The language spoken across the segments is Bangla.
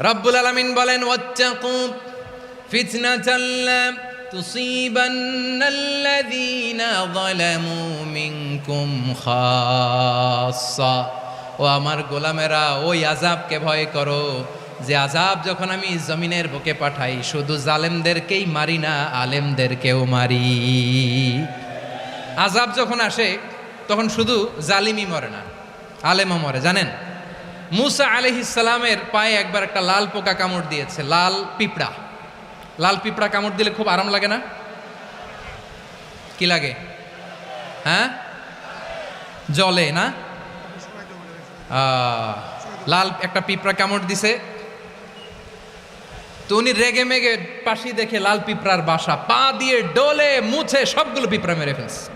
রব্বুল আলামিন বলেন, ওয়াত্তাকু ফিতনাতাল লা তুসিবান্নাল্লাযীনা যালামু মিনকুম খাসসা। ও আমার গোলামেরা, ওই আযাবকে ভয় করো, যে আযাব যখন আমি জমিনের বুকে পাঠাই, শুধু জালেমদেরকেই মারি না, আলেমদেরকেও মারি। আজাব যখন আসে, তখন শুধু জালিমই মরে না, আলেমও মরে, জানেন? মুসা আলহিসালামের পায়ে একবার একটা লাল পোকা কামড় দিয়েছে, লাল পিঁপড়া। লাল পিঁপড়া কামড় দিলে খুব আরাম লাগে না? কি লাগে? হ্যাঁ? জলে, না? লাল একটা পিঁপড়া কামড় দিছে। তো উনি রেগে মেগে পাশি দেখে লাল পিঁপড়ার বাসা, পা দিয়ে ডলে মুছে সবগুলো পিঁপড়া মেরে ফেলছে।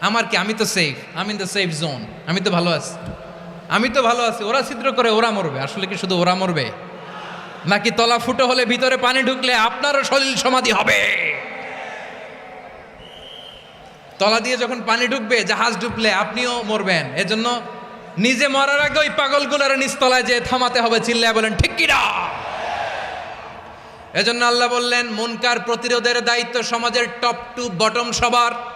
আমার কি? আমি তো সেফ আমি ইন দ্য সেফ জোন আমি তো ভালো আছি। আমি তো ভালো আছি। ওরা ছিদ্র করে, ওরা মরবে। আসলে কি শুধু ওরা মরবে? নাকি তলা ফুটো হলে ভিতরে পানি ঢুকলে আপনারও সলিল সমাধি হবে? তলা দিয়ে যখন পানি ঢুকবে, জাহাজ ঢুকলে আপনিও মরবেন। এজন্য নিজে মরার আগে ওই পাগলগুলোর নিচতলায় যে থামাতে হবে, চিল্লায় বলেন, ঠিক কিনা এজন্য আল্লাহ বললেন, মুনকার প্রতিরোধের দায়িত্ব সমাজের টপ টু বটম সবার।